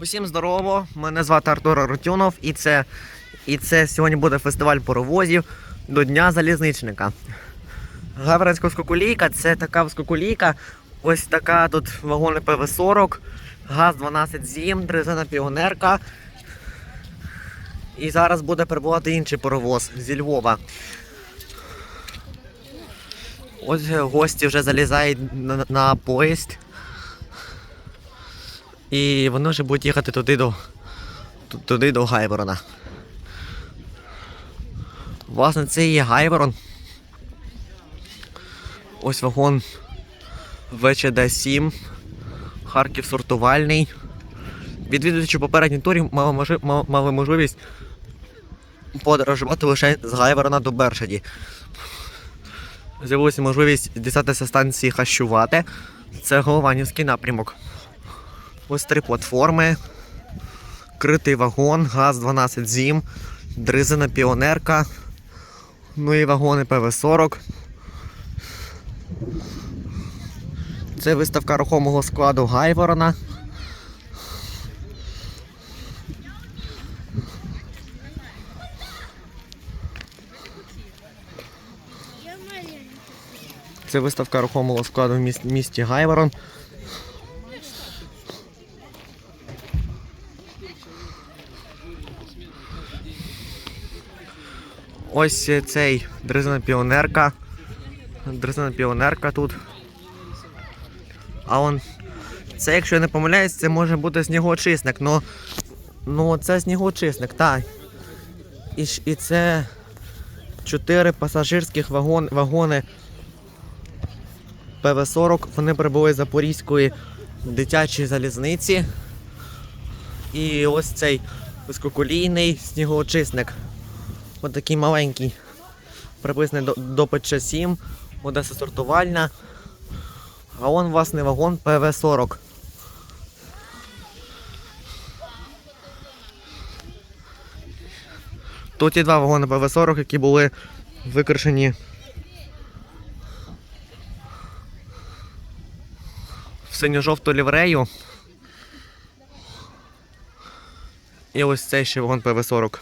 Усім здорово! Мене звати Артур Арутюнов і це, і це сьогодні буде фестиваль паровозів до Дня залізничника. Гавранська скокулійка це така скокулійка. Ось така тут вагони ПВ-40, ГАЗ-12 ЗІМ, дрезина піонерка. І зараз буде прибувати інший паровоз зі Львова. Ось гості вже залізають на, на поїзд. І вони вже будуть їхати туди до, ту- туди до Гайворона. Власне, це є Гайворон. Ось вагон ВЧД-7, Харків сортувальний. Відвідувачі попередній турі мали можливість подорожувати лише з Гайворона до Бершаді. З'явилася можливість дістатися станції Хащувати. Це Голованівський напрямок. Ось три платформи. Критий вагон, ГАЗ-12 ЗІМ, дризина піонерка. Ну і вагони ПВ-40. Це виставка рухомого складу Гайворона. Це виставка рухомого складу в міс- місті Гайворон. Ось цей дрезина піонерка. Дрезина піонерка тут. А он. Це, якщо я не помиляюсь, це може бути снігоочисник. Ну, ну це снігоочисник, так. І, і це чотири пасажирських вагон, вагони ПВ-40. Вони прибули з Запорізької дитячої залізниці. І ось цей висококолійний снігоочисник. Ось такий маленький. Приблизно до, до ПЧ-7, Одеса сортувальна. А он, власне, вагон ПВ-40. Тут є два вагони ПВ-40, які були викрашені в синьо-жовту ліврею. І ось цей ще вагон ПВ-40.